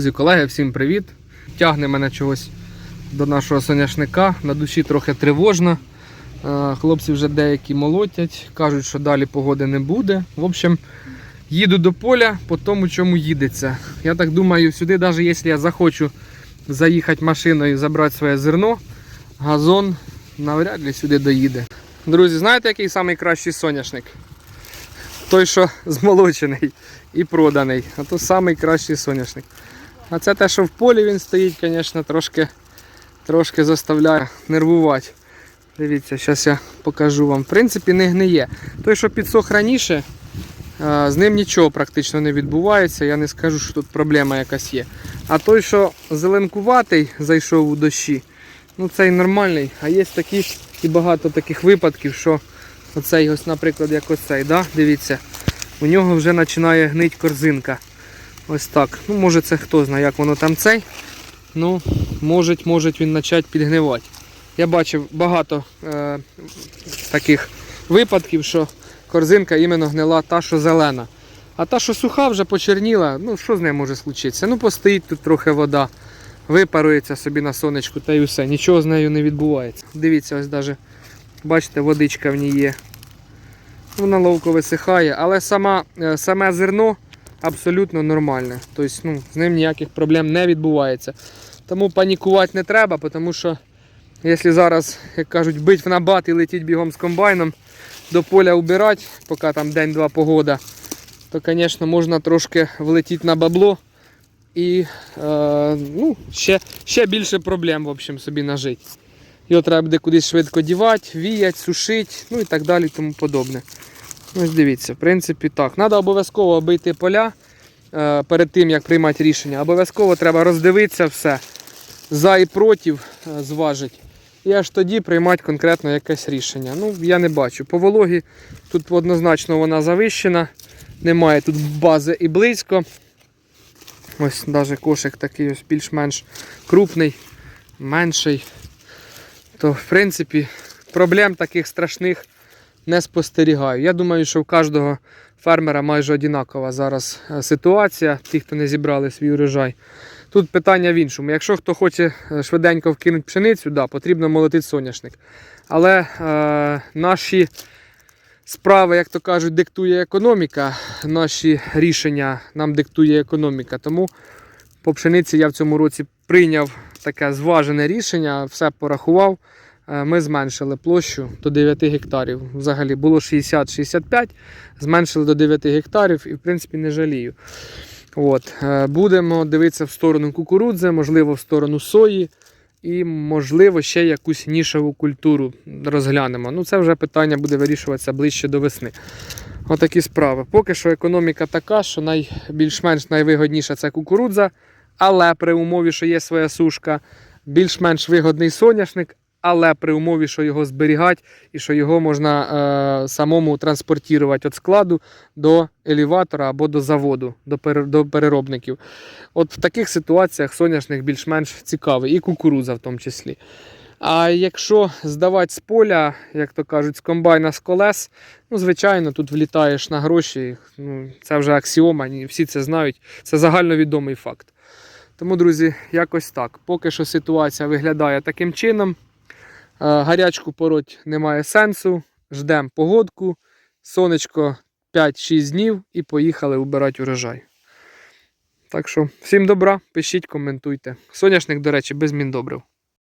Друзі, колеги, всім привіт! Тягне мене чогось до нашого соняшника. На душі трохи тривожно. Е, Хлопці вже деякі молотять, кажуть, що далі погоди не буде. В общем, їду до поля по тому, чому їдеться. Я так думаю, сюди, навіть якщо я захочу заїхати машиною і забрати своє зерно, газон навряд ли сюди доїде. Друзі, знаєте, який найкращий соняшник? Той, що змолочений і проданий. А то найкращий соняшник. А це те, що в полі він стоїть, звісно, трошки, трошки заставляє нервувати. Дивіться, зараз я покажу вам. В принципі, не гниє. Той, що підсох раніше, з ним нічого практично не відбувається. Я не скажу, що тут проблема якась є. А той, що зеленкуватий, зайшов у дощі, ну цей нормальний. А є такі і багато таких випадків, що оцей, ось, наприклад, як оцей, да? дивіться, у нього вже починає гнить корзинка. Ось так. Ну, може це хто знає, як воно там цей. Ну, може, може він почати підгнивати. Я бачив багато е, таких випадків, що корзинка іменно гнила та, що зелена. А та, що суха, вже почерніла, ну що з нею може случитися? Ну, постоїть тут трохи вода, випарується собі на сонечку та й усе. Нічого з нею не відбувається. Дивіться, ось навіть, бачите, водичка в ній є. Вона ловко висихає, але сама, е, саме зерно абсолютно нормальне. Тобто ну, з ним ніяких проблем не відбувається. Тому панікувати не треба, тому що якщо зараз, як кажуть, бить в набат і летіть бігом з комбайном до поля убирати, поки там день-два погода, то, звісно, можна трошки влетіти на бабло і е, ну, ще, ще більше проблем в общем, собі нажити. Його треба буде кудись швидко дівати, віяти, сушити, ну і так далі, тому подобне. Ось дивіться, в принципі, так. Треба обов'язково обійти поля е, перед тим, як приймати рішення. Обов'язково треба роздивитися все, за і проти е, зважити. І аж тоді приймати конкретно якесь рішення. Ну, я не бачу. По вологі тут однозначно вона завищена. Немає тут бази і близько. Ось навіть кошик такий ось більш-менш крупний, менший. То, в принципі, проблем таких страшних не спостерігаю. Я думаю, що в кожного фермера майже одинакова зараз е, ситуація, ті, хто не зібрали свій урожай. Тут питання в іншому. Якщо хто хоче е, швиденько вкинути пшеницю, да, потрібно молотити соняшник. Але е, наші справи, як то кажуть, диктує економіка, наші рішення нам диктує економіка. Тому по пшениці я в цьому році прийняв таке зважене рішення, все порахував. Е, Ми зменшили площу до 9 гектарів. Взагалі було 60-65, зменшили до 9 гектарів і в принципі не жалію. От. е, Будемо дивитися в сторону кукурудзи, можливо, в сторону сої і, можливо, ще якусь нішеву культуру розглянемо. Ну, це вже питання буде вирішуватися ближче до весни. Отакі справи. Поки що економіка така, що найбільш-менш найвигодніша це кукурудза, але при умові, що є своя сушка, більш-менш вигодний соняшник, але при умові, що його зберігати і що його можна е, самому транспортувати від складу до елеватора або до заводу, до, пере- до переробників. От в таких ситуаціях соняшник більш-менш цікавий, і кукурудза в тому числі. А якщо здавати з поля, як то кажуть, з комбайна з колес, ну, звичайно, тут влітаєш на гроші. Ну, це вже аксіома, всі це знають. Це загальновідомий факт. Тому, друзі, якось так. Поки що ситуація виглядає таким чином. Е, Гарячку пороть немає сенсу. Ждемо погодку. Сонечко 5-6 днів і поїхали убирати урожай. Так що, всім добра, пишіть, коментуйте. Соняшник, до речі, без міндобрив.